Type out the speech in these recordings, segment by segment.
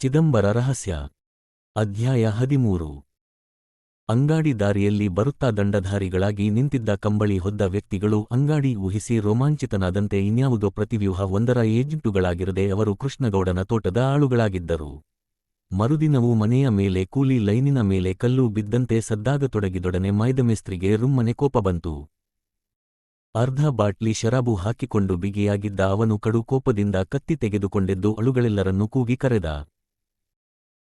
ಚಿದಂಬರ ರಹಸ್ಯ, ಅಧ್ಯಾಯ ಹದಿಮೂರು. ಅಂಗಾಡಿ ದಾರಿಯಲ್ಲಿ ಬರುತ್ತಾ ದಂಡಧಾರಿಗಳಾಗಿ ನಿಂತಿದ್ದ ಕಂಬಳಿ ಹೊದ್ದ ವ್ಯಕ್ತಿಗಳು ಅಂಗಾಡಿ ಊಹಿಸಿ ರೋಮಾಂಚಿತನಾದಂತೆ ಇನ್ಯಾವುದೋ ಪ್ರತಿವ್ಯೂಹ ಒಂದರ ಏಜೆಂಟುಗಳಾಗಿರದೆ ಅವರು ಕೃಷ್ಣಗೌಡನ ತೋಟದ ಆಳುಗಳಾಗಿದ್ದರು. ಮರುದಿನವೂ ಮನೆಯ ಮೇಲೆ ಕೂಲಿ ಲೈನಿನ ಮೇಲೆ ಕಲ್ಲು ಬಿದ್ದಂತೆ ಸದ್ದಾಗತೊಡಗಿದೊಡನೆ ಮೈದಮೇಸ್ತ್ರಿಗೆ ರುಮ್ಮನೆ ಕೋಪ ಬಂತು. ಅರ್ಧ ಬಾಟ್ಲಿ ಶರಾಬು ಹಾಕಿಕೊಂಡು ಬಿಗಿಯಾಗಿದ್ದ ಅವನು ಕಡು ಕೋಪದಿಂದ ಕತ್ತಿ ತೆಗೆದುಕೊಂಡೆದ್ದು ಅಳುಗಳೆಲ್ಲರನ್ನೂ ಕೂಗಿ ಕರೆದ.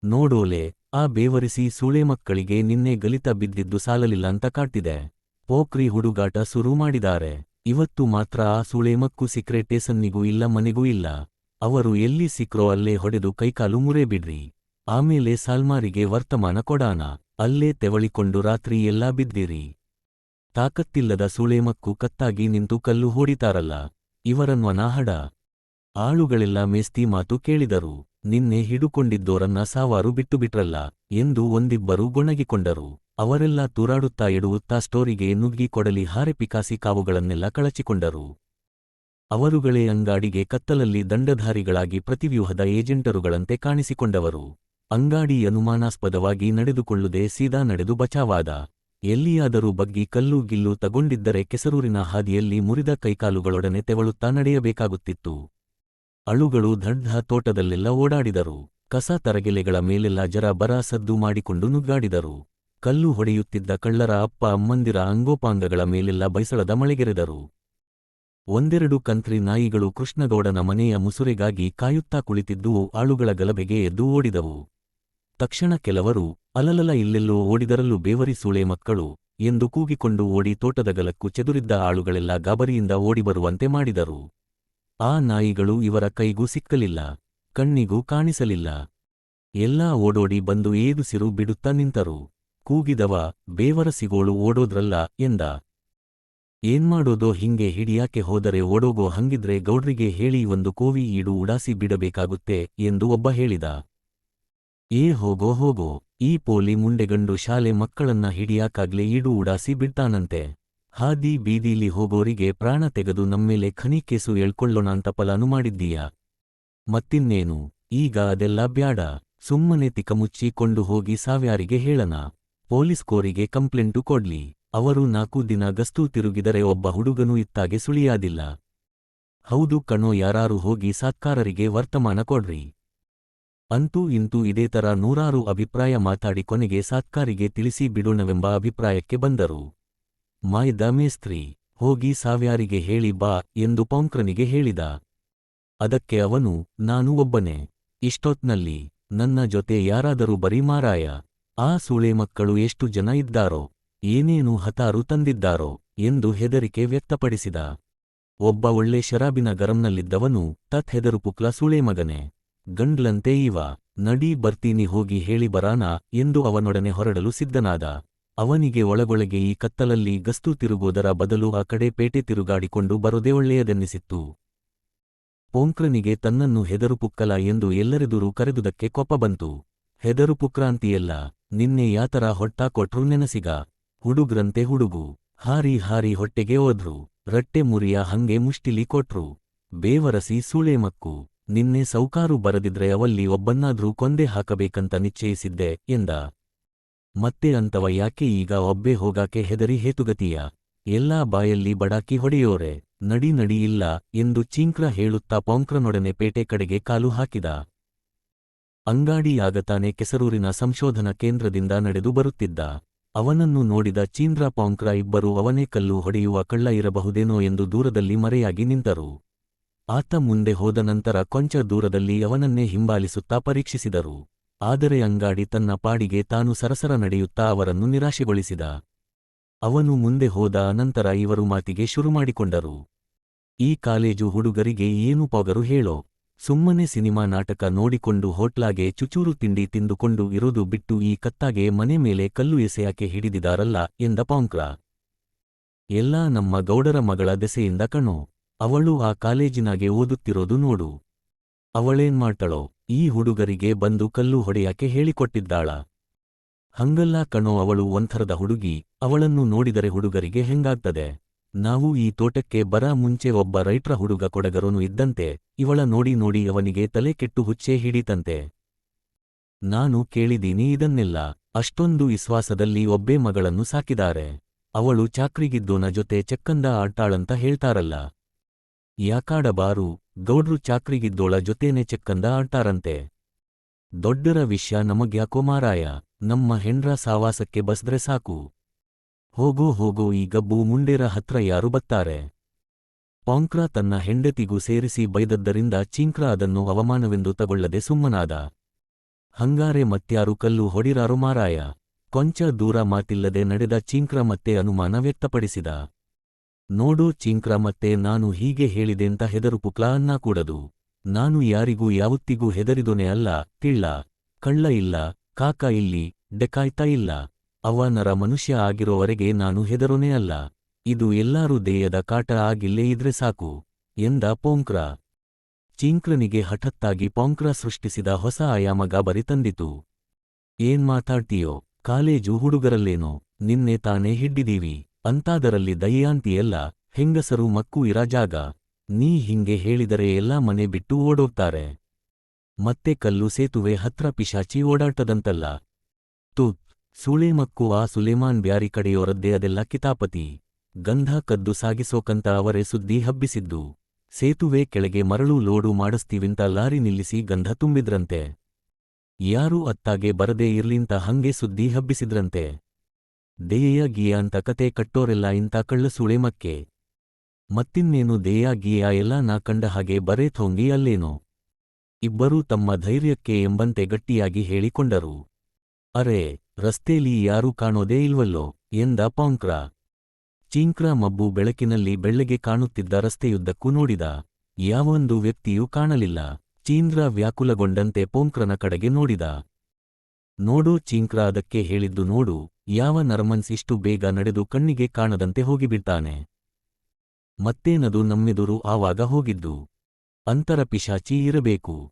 ನೋಡೋಲೆ, ಆ ಬೇವರಿಸಿ ಸೂಳೆ ಮಕ್ಕಳಿಗೆ ನಿನ್ನೆ ಗಲಿತ ಬಿದ್ದಿದ್ದು ಸಾಲಲಿಲ್ಲ ಅಂತ ಕಾಟ್ಟಿದೆ ಪೋಕ್ರಿ ಹುಡುಗಾಟ ಶುರು ಮಾಡಿದ್ದಾರೆ. ಇವತ್ತು ಮಾತ್ರ ಆ ಸೂಳೆ ಮಕ್ಕು ಸಿಕ್ರೆ ಟೇಸನ್ನಿಗೂ ಇಲ್ಲ ಮನೆಗೂ ಇಲ್ಲ. ಅವರು ಎಲ್ಲಿ ಸಿಕ್ರೋ ಅಲ್ಲೇ ಹೊಡೆದು ಕೈಕಾಲು ಮುರೇ ಬಿಡ್ರಿ ಆಮೇಲೆ ಸಾಲ್ಮಾರಿಗೆ ವರ್ತಮಾನ ಕೊಡಾನ. ಅಲ್ಲೇ ತೆವಳಿಕೊಂಡು ರಾತ್ರಿ ಎಲ್ಲಾ ಬಿದ್ದಿರಿ. ತಾಕತ್ತಿಲ್ಲದ ಸೂಳೆಮಕ್ಕು ಕತ್ತಾಗಿ ನಿಂತು ಕಲ್ಲು ಹೊಡಿತಾರಲ್ಲ. ಇವರನ್ವನ ಹಡ. ಆಳುಗಳೆಲ್ಲ ಮೇಸ್ತಿ ಮಾತು ಕೇಳಿದರು. ನಿನ್ನೆ ಹಿಡುಕೊಂಡಿದ್ದೋರನ್ನ ಸಾವಾರು ಬಿಟ್ಟುಬಿಟ್ರಲ್ಲ ಎಂದು ಒಂದಿಬ್ಬರು ಗೊಣಗಿಕೊಂಡರು. ಅವರೆಲ್ಲ ತೂರಾಡುತ್ತಾ ಎಡುವುತ್ತಾ ಸ್ಟೋರಿಗೆ ನುಗ್ಗಿ ಕೊಡಲಿ ಹಾರೆ ಪಿಕಾಸಿ ಕಾವುಗಳನ್ನೆಲ್ಲ ಕಳಚಿಕೊಂಡರು. ಅವರುಗಳೇ ಅಂಗಾಡಿಗೆ ಕತ್ತಲಲ್ಲಿ ದಂಡಧಾರಿಗಳಾಗಿ ಪ್ರತಿವ್ಯೂಹದ ಏಜೆಂಟರುಗಳಂತೆ ಕಾಣಿಸಿಕೊಂಡವರು. ಅಂಗಾಡಿ ಅನುಮಾನಾಸ್ಪದವಾಗಿ ನಡೆದುಕೊಳ್ಳುದೇ ಸೀದಾ ನಡೆದು ಬಚಾವಾದ. ಎಲ್ಲಿಯಾದರೂ ಬಗ್ಗಿ ಕಲ್ಲು ಗಿಲ್ಲು ತಗೊಂಡಿದ್ದರೆ ಕೆಸರೂರಿನ ಹಾದಿಯಲ್ಲಿ ಮುರಿದ ಕೈಕಾಲುಗಳೊಡನೆ ತೆವಳುತ್ತಾ ನಡೆಯಬೇಕಾಗುತ್ತಿತ್ತು. ಅಳುಗಳು ದಡ್ಡ ತೋಟದಲ್ಲೆಲ್ಲ ಓಡಾಡಿದರು. ಕಸ ತರಗೆಲೆಗಳ ಮೇಲೆಲ್ಲ ಜರ ಬರ ಸದ್ದು ಮಾಡಿಕೊಂಡು ನುಗ್ಗಾಡಿದರು. ಕಲ್ಲು ಹೊಡೆಯುತ್ತಿದ್ದ ಕಳ್ಳರ ಅಪ್ಪ ಅಮ್ಮಂದಿರ ಅಂಗೋಪಾಂಗಗಳ ಮೇಲೆಲ್ಲ ಬೈಸಳದ ಮಳೆಗೆರೆದರು. ಒಂದೆರಡು ಕಂತ್ರಿ ನಾಯಿಗಳು ಕೃಷ್ಣಗೌಡನ ಮನೆಯ ಮುಸುರೆಗಾಗಿ ಕಾಯುತ್ತಾ ಕುಳಿತಿದ್ದುವು ಆಳುಗಳ ಗಲಭೆಗೆ ಎದ್ದು ಓಡಿದವು. ತಕ್ಷಣ ಕೆಲವರು, ಅಲಲಲ, ಇಲ್ಲೆಲ್ಲೋ ಓಡಿದರಲ್ಲೂ ಬೇವರಿ ಸೂಳೆ ಮಕ್ಕಳು ಎಂದು ಕೂಗಿಕೊಂಡು ಓಡಿ ತೋಟದ ಗಲಕ್ಕೂ ಚೆದುರಿದ್ದ ಆಳುಗಳೆಲ್ಲ ಗಾಬರಿಯಿಂದ ಓಡಿಬರುವಂತೆ ಮಾಡಿದರು. ಆ ನಾಯಿಗಳು ಇವರ ಕೈಗೂ ಸಿಕ್ಕಲಿಲ್ಲ, ಕಣ್ಣಿಗೂ ಕಾಣಿಸಲಿಲ್ಲ. ಎಲ್ಲಾ ಓಡೋಡಿ ಬಂದು ಏದುಸಿರು ಬಿಡುತ್ತಾ ನಿಂತರು. ಕೂಗಿದವ, ಬೇವರ ಸಿಗೋಳು ಓಡೋದ್ರಲ್ಲ ಎಂದ. ಏನ್ಮಾಡೋದೋ ಹಿಂಗೆ ಹಿಡಿಯಾಕೆ ಹೋದರೆ ಓಡೋಗೋ ಹಂಗಿದ್ರೆ ಗೌಡ್ರಿಗೆ ಹೇಳಿ ಒಂದು ಕೋವಿ ಈಡು ಉಡಾಸಿ ಬಿಡಬೇಕಾಗುತ್ತೆ ಎಂದು ಒಬ್ಬ ಹೇಳಿದ. ಏ ಹೋಗೋ ಹೋಗೋ, ಈ ಪೋಲಿ ಮುಂಡೆಗಂಡು ಶಾಲೆ ಮಕ್ಕಳನ್ನ ಹಿಡಿಯಾಕಾಗ್ಲೇ ಈಡು ಉಡಾಸಿ ಬಿಡ್ತಾನಂತೆ. ಹಾದಿ ಬೀದಿಲಿ ಹೋಗೋರಿಗೆ ಪ್ರಾಣ ತೆಗೆದು ನಮ್ಮೇಲೆ ಖನಿ ಕೇಸು ಎಳ್ಕೊಳ್ಳೋಣಾಂತ ಫಲಾನು ಮಾಡಿದ್ದೀಯ? ಮತ್ತಿನ್ನೇನು? ಈಗ ಅದೆಲ್ಲ ಬ್ಯಾಡ. ಸುಮ್ಮನೆ ತಿಕಮುಚ್ಚಿ ಕೊಂಡು ಹೋಗಿ ಸಾವ್ಯಾರಿಗೆ ಹೇಳನ ಪೊಲೀಸ್ಕೋರಿಗೆ ಕಂಪ್ಲೇಂಟು ಕೊಡ್ಲಿ. ಅವರು ನಾಲ್ಕು ದಿನ ಗಸ್ತು ತಿರುಗಿದರೆ ಒಬ್ಬ ಹುಡುಗನೂ ಇತ್ತಾಗೆ ಸುಳಿಯಾದಿಲ್ಲ. ಹೌದು ಕಣೋ, ಯಾರಾರು ಹೋಗಿ ಸಾತ್ಕಾರರಿಗೆ ವರ್ತಮಾನ ಕೊಡ್ರಿ. ಅಂತೂ ಇಂತೂ ಇದೇ ತರ ನೂರಾರು ಅಭಿಪ್ರಾಯ ಮಾತಾಡಿ ಕೊನೆಗೆ ಸಾತ್ಕಾರಿಗೆ ತಿಳಿಸಿ ಬಿಡೋಣವೆಂಬ ಅಭಿಪ್ರಾಯಕ್ಕೆ ಬಂದರು. ಮಾಯ್ದ ಮೇಸ್ತ್ರಿ ಹೋಗಿ ಸಾವ್ಯಾರಿಗೆ ಹೇಳಿ ಬಾ ಎಂದು ಪೌಂಕ್ರನಿಗೆ ಹೇಳಿದ. ಅದಕ್ಕೆ ಅವನು, ನಾನು ಒಬ್ಬನೇ, ಇಷ್ಟೊತ್ನಲ್ಲಿ ನನ್ನ ಜೊತೆ ಯಾರಾದರೂ ಬರೀ ಮಾರಾಯ, ಆ ಸೂಳೆ ಮಕ್ಕಳು ಎಷ್ಟು ಜನ ಇದ್ದಾರೋ, ಏನೇನು ಹತಾರು ತಂದಿದ್ದಾರೋ ಎಂದು ಹೆದರಿಕೆ ವ್ಯಕ್ತಪಡಿಸಿದ. ಒಬ್ಬ ಒಳ್ಳೆ ಶರಾಬಿನ ಗರಂನಲ್ಲಿದ್ದವನು, ತತ್ ಹೆದರು ಪುಕ್ಲ ಸೂಳೆ ಮಗನೆ, ಗಂಡ್ಲಂತೆ ಇವ, ನಡೀ ಬರ್ತೀನಿ ಹೋಗಿ ಹೇಳಿ ಬರಾನ ಎಂದು ಅವನೊಡನೆ ಹೊರಡಲು ಸಿದ್ಧನಾದ. ಅವನಿಗೆ ಒಳಗೊಳಗೆ ಈ ಕತ್ತಲಲ್ಲಿ ಗಸ್ತು ತಿರುಗೋದರ ಬದಲು ಆ ಕಡೆ ಪೇಟೆ ತಿರುಗಾಡಿಕೊಂಡು ಬರೋದೇ ಒಳ್ಳೆಯದೆನ್ನಿಸಿತ್ತು ಪೋಂಕ್ರನಿಗೆ ತನ್ನನ್ನು ಹೆದರು ಪುಕ್ಕಲ ಎಂದು ಎಲ್ಲರೆದುರು ಕರೆದುದಕ್ಕೆ ಕೊಪ್ಪ ಬಂತು. ಹೆದರು ಪುಕ್ರಾಂತಿಯಲ್ಲ, ನಿನ್ನೆ ಯಾತರ ಹೊಟ್ಟ ಕೊಟ್ರು ನೆನಸಿಗ? ಹುಡುಗ್ರಂತೆ ಹುಡುಗು. ಹಾರಿ ಹಾರಿ ಹೊಟ್ಟೆಗೆ ಓದ್ರು ರಟ್ಟೆ ಮುರಿಯ ಹಂಗೆ ಮುಷ್ಟಿಲಿ ಕೊಟ್ರು. ಬೇವರಸಿ ಸೂಳೆಮಕ್ಕು ನಿನ್ನೆ ಸೌಕಾರು ಬರದಿದ್ರೆ ಅವಲ್ಲಿ ಒಬ್ಬನ್ನಾದ್ರೂ ಕೊಂದೆ ಹಾಕಬೇಕಂತ ನಿಶ್ಚಯಿಸಿದ್ದೆ ಎಂದ. ಮತ್ತೆ ಅಂತವ ಯಾಕೆ ಈಗ ಒಬ್ಬೆ ಹೋಗಾಕೆ ಹೆದರಿ ಹೇತುಗತಿಯ? ಎಲ್ಲಾ ಬಾಯಲ್ಲಿ ಬಡಾಕಿ ಹೊಡೆಯೋರೆ, ನಡಿ ನಡಿ ಇಲ್ಲ ಎಂದು ಚೀಂಕ್ರ ಹೇಳುತ್ತಾ ಪೌಂಕ್ರನೊಡನೆ ಪೇಟೆ ಕಡೆಗೆ ಕಾಲು ಹಾಕಿದ. ಅಂಗಾಡಿಯಾಗತಾನೆ ಕೆಸರೂರಿನ ಸಂಶೋಧನಾ ಕೇಂದ್ರದಿಂದ ನಡೆದು ಬರುತ್ತಿದ್ದ. ಅವನನ್ನು ನೋಡಿದ ಚೀಂದ್ರ ಪೌಂಕ್ರ ಇಬ್ಬರು ಅವನೇ ಕಲ್ಲು ಹೊಡೆಯುವ ಕಳ್ಳ ಇರಬಹುದೇನೋ ಎಂದು ದೂರದಲ್ಲಿ ಮರೆಯಾಗಿ ನಿಂತರು. ಆತ ಮುಂದೆ ಹೋದ ನಂತರ ಕೊಂಚ ದೂರದಲ್ಲಿ ಅವನನ್ನೇ ಹಿಂಬಾಲಿಸುತ್ತಾ ಪರೀಕ್ಷಿಸಿದರು. ಆದರೆ ಅಂಗಾಡಿ ತನ್ನ ಪಾಡಿಗೆ ತಾನು ಸರಸರ ನಡೆಯುತ್ತಾ ಅವರನ್ನು ನಿರಾಶೆಗೊಳಿಸಿದ. ಅವನು ಮುಂದೆ ಹೋದ ಅನಂತರ ಇವರು ಮಾತಿಗೆ ಶುರುಮಾಡಿಕೊಂಡರು ಈ ಕಾಲೇಜು ಹುಡುಗರಿಗೆ ಏನು ಪೊಗರು ಹೇಳೋ. ಸುಮ್ಮನೆ ಸಿನಿಮಾ ನಾಟಕ ನೋಡಿಕೊಂಡು ಹೋಟ್ಲಾಗೆ ಚುಚೂರು ತಿಂಡಿ ತಿಂದುಕೊಂಡು ಇರೋದು ಬಿಟ್ಟು ಈ ಕತ್ತಾಗೆ ಮನೆ ಮೇಲೆ ಕಲ್ಲು ಎಸೆಯಾಕೆ ಹಿಡಿದಿದಾರಲ್ಲ ಎಂದ ಪಾಂಕ್ರ. ಎಲ್ಲಾ ನಮ್ಮ ಗೌಡರ ಮಗಳ ದೆಸೆಯಿಂದ ಕಣೋ. ಅವಳು ಆ ಕಾಲೇಜಿನಾಗೆ ಓದುತ್ತಿರೋದು ನೋಡು. ಅವಳೇನ್ ಮಾಡ್ತಾಳೋ? ಈ ಹುಡುಗರಿಗೆ ಬಂದು ಕಲ್ಲು ಹೊಡೆಯಾಕೆ ಹೇಳಿಕೊಟ್ಟಿದ್ದಾಳ. ಹಂಗಲ್ಲ ಕಣೋ ಅವಳು ಒಂಥರದ ಹುಡುಗಿ, ಅವಳನ್ನು ನೋಡಿದರೆ ಹುಡುಗರಿಗೆ ಹೆಂಗಾಗ್ತದೆ? ನಾವು ಈ ತೋಟಕ್ಕೆ ಬರ ಮುಂಚೆ ಒಬ್ಬ ರೈಟ್ರ ಹುಡುಗ ಕೊಡಗರೋನು ಇದ್ದಂತೆ, ಇವಳ ನೋಡಿ ನೋಡಿ ಅವನಿಗೆ ತಲೆ ಕೆಟ್ಟು ಹುಚ್ಚೆ ಹಿಡಿತಂತೆ. ನಾನು ಕೇಳಿದೀನಿ ಇದನ್ನೆಲ್ಲ, ಅಷ್ಟೊಂದು ವಿಶ್ವಾಸದಲ್ಲಿ ಒಬ್ಬೇ ಮಗಳನ್ನು ಸಾಕಿದಾರೆ ಅವಳು ಚಾಕ್ರಿಗಿದ್ದೋನ ಜೊತೆ ಚಕ್ಕಂದ ಆಟಾಳಂತ ಹೇಳ್ತಾರಲ್ಲ. ಯಾಕಾಡಬಾರು, ಗೌಡ್ರು ಚಾಕ್ರಿಗಿದ್ದೋಳ ಜೊತೇನೆ ಚೆಕ್ಕಂದ ಆಟಾರಂತೆ ದೊಡ್ಡರ ವಿಷ್ಯ ನಮಗ್ಯಾಕೋ ಮಾರಾಯ, ನಮ್ಮ ಹೆಂಡ್ರ ಸಾವಾಸಕ್ಕೆ ಬಸ್ದ್ರೆ ಸಾಕು. ಹೋಗೋ ಹೋಗೋ ಈ ಗಬ್ಬು ಮುಂಡೇರ ಹತ್ರ ಯಾರು ಬತ್ತಾರೆ? ಪಾಂಕ್ರ ತನ್ನ ಹೆಂಡತಿಗೂ ಸೇರಿಸಿ ಬೈದದ್ದರಿಂದ ಚೀಂಕ್ರ ಅದನ್ನು ಅವಮಾನವೆಂದು ತಗೊಳ್ಳದೆ ಸುಮ್ಮನಾದ. ಹಂಗಾರೆ ಮತ್ಯಾರು ಕಲ್ಲು ಹೊಡಿರಾರು ಮಾರಾಯ. ಕೊಂಚ ದೂರ ಮಾತಿಲ್ಲದೆ ನಡೆದ ಚೀಂಕ್ರ ಮತ್ತೆ ಅನುಮಾನ ವ್ಯಕ್ತಪಡಿಸಿದ. ನೋಡು ಚಿಂಕ್ರ ಮತ್ತೆ ನಾನು ಹೀಗೆ ಹೇಳಿದೆಂತ ಹೆದರು ಪುಕ್ಲ ಕೂಡದು. ನಾನು ಯಾರಿಗೂ ಯಾವತ್ತಿಗೂ ಹೆದರಿದೊನೆ ಅಲ್ಲ, ತಿಳ್ಳ. ಕಳ್ಳ ಇಲ್ಲ, ಕಾಕ ಇಲ್ಲಿ, ಡೆಕಾಯ್ತ ಇಲ್ಲ. ಅವನರ ಮನುಷ್ಯ ಆಗಿರೋವರೆಗೆ ನಾನು ಹೆದರೋನೇ ಅಲ್ಲ. ಇದು ಎಲ್ಲಾರೂ ದೇಯದ ಕಾಟ ಆಗಿಲ್ಲೇ ಇದ್ರೆ ಸಾಕು, ಎಂದ ಪೋಂಕ್ರ. ಚೀಂಕ್ರನಿಗೆ ಹಠತ್ತಾಗಿ ಪೋಂಕ್ರ ಸೃಷ್ಟಿಸಿದ ಹೊಸ ಆಯಾಮ ಗಾಬರಿ ತಂದಿತು. ಏನ್ ಮಾತಾಡ್ತೀಯೋ, ಕಾಲೇಜು ಹುಡುಗರಲ್ಲೇನೋ, ನಿನ್ನೆ ತಾನೇ ಹಿಡ್ಡಿದೀವಿ ಅಂತಾದರಲ್ಲಿ ದಯ್ಯಾಂತಿಯೆಲ್ಲ, ಹೆಂಗಸರು ಮಕ್ಕು ಇರ ಜಾಗ, ನೀ ಹಿಂಗೆ ಹೇಳಿದರೆ ಎಲ್ಲ ಮನೆ ಬಿಟ್ಟು ಓಡೋಗ್ತಾರೆ. ಮತ್ತೆ ಕಲ್ಲು ಸೇತುವೆ ಹತ್ರ ಪಿಶಾಚಿ ಓಡಾಟದಂತಲ್ಲ ತುತ್ ಸುಳೇಮಕ್ಕು ಆ ಸುಲೇಮಾನ್ ಬ್ಯಾರಿ ಕಡೆಯೋರದ್ದೇ ಅದೆಲ್ಲ ಕಿತಾಪತಿ. ಗಂಧ ಕದ್ದು ಸಾಗಿಸೋಕಂತ ಅವರೇ ಸುದ್ದಿ ಹಬ್ಬಿಸಿದ್ದು. ಸೇತುವೆ ಕೆಳಗೆ ಮರಳು ಲೋಡು ಮಾಡಿಸ್ತೀವಿಂತ ಲಾರಿ ನಿಲ್ಲಿಸಿ ಗಂಧ ತುಂಬಿದ್ರಂತೆ. ಯಾರೂ ಅತ್ತಾಗೆ ಬರದೇ ಇರ್ಲಿಂತ ಹಂಗೆ ಸುದ್ದಿ ಹಬ್ಬಿಸಿದ್ರಂತೆ. ದೇಯ ಗೀಯ ಅಂತ ಕತೆ ಕಟ್ಟೋರೆಲ್ಲ ಇಂತ ಕಳ್ಳ ಸುಳೆಮಕ್ಕೆ ಮತ್ತಿನ್ನೇನು ದೇಯ ಗೀಯ ಎಲ್ಲ ನಾ ಕಂಡ ಹಾಗೆ ಬರೇ ಥೋಂಗಿ ಅಲ್ಲೇನೋ. ಇಬ್ಬರೂ ತಮ್ಮ ಧೈರ್ಯಕ್ಕೆ ಎಂಬಂತೆ ಗಟ್ಟಿಯಾಗಿ ಹೇಳಿಕೊಂಡರು. ಅರೆ ರಸ್ತೆಯಲ್ಲಿ ಯಾರೂ ಕಾಣೋದೇ ಇಲ್ವಲ್ಲೋ, ಎಂದ ಪಾಂಕ್ರ. ಚೀಂಕ್ರ ಮಬ್ಬು ಬೆಳಕಿನಲ್ಲಿ ಬೆಳ್ಳಗೆ ಕಾಣುತ್ತಿದ್ದ ರಸ್ತೆಯುದ್ದಕ್ಕೂ ನೋಡಿದ. ಯಾವೊಂದು ವ್ಯಕ್ತಿಯೂ ಕಾಣಲಿಲ್ಲ. ಚೀಂದ್ರ ವ್ಯಾಕುಲಗೊಂಡಂತೆ ಪೋಂಕ್ರನ ಕಡೆಗೆ ನೋಡಿದ. ನೋಡು ಚೀಂಕ್ರ ಅದಕ್ಕೆ ಹೇಳಿದ್ದು ನೋಡು. ಯಾವ ನರ್ಮನ್ಸ್ ಇಷ್ಟು ಬೇಗ ನಡೆದು ಕಣ್ಣಿಗೆ ಕಾಣದಂತೆ ಹೋಗಿಬಿಡ್ತಾನೆ. ಮತ್ತೇನದು ನಮ್ಮೆದುರು ಆವಾಗ ಹೋಗಿದ್ದು? ಅಂತರ ಪಿಶಾಚಿ ಇರಬೇಕು.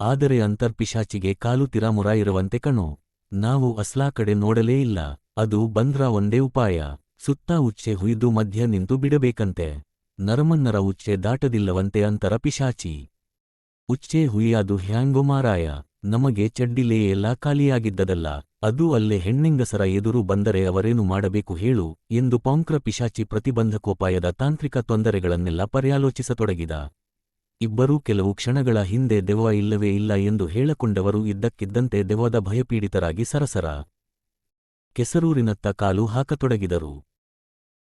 ಆದರೆ ಅಂತರ್ಪಿಶಾಚಿಗೆ ಕಾಲು ತಿರಾಮುರ ಇರುವಂತೆ ಕಣೋ. ನಾವು ಅಸ್ಲಾ ಕಡೆ ನೋಡಲೇ ಇಲ್ಲ. ಅದು ಬಂದ್ರ ಒಂದೇ ಉಪಾಯ. ಸುತ್ತ ಉಚ್ಚೆ ಹುಯ್ದು ಮಧ್ಯ ನಿಂತು ಬಿಡಬೇಕಂತೆ. ನರಮನ್ನರ ಉಚ್ಚೆ ದಾಟದಿಲ್ಲವಂತೆ ಅಂತರ ಪಿಶಾಚಿ. ಉಚ್ಚೆ ಹುಯ್ಯಾದು ಹ್ಯಾಂಗೋ ಮಾರಾಯ. ನಮಗೆ ಚಡ್ಡಿಲೇ ಎಲ್ಲ ಖಾಲಿಯಾಗಿದ್ದದಲ್ಲ, ಅದು ಅಲ್ಲೇ ಹೆಣ್ಣೆಂಗಸರ ಎದುರು ಬಂದರೆ ಅವರೇನು ಮಾಡಬೇಕು ಹೇಳು, ಎಂದು ಪಾಂಕ್ರ ಪಿಶಾಚಿ ಪ್ರತಿಬಂಧಕೋಪಾಯದ ತಾಂತ್ರಿಕ ತೊಂದರೆಗಳನ್ನೆಲ್ಲ ಪರ್ಯಾಲೋಚಿಸತೊಡಗಿದ. ಇಬ್ಬರೂ ಕೆಲವು ಕ್ಷಣಗಳ ಹಿಂದೆ ದೆವ್ವ ಇಲ್ಲವೇ ಇಲ್ಲ ಎಂದು ಹೇಳಕೊಂಡವರು ಇದ್ದಕ್ಕಿದ್ದಂತೆ ದೆವ್ವದ ಭಯಪೀಡಿತರಾಗಿ ಸರಸರ. ಕೆಸರೂರಿನತ್ತ ಕಾಲು ಹಾಕತೊಡಗಿದರು.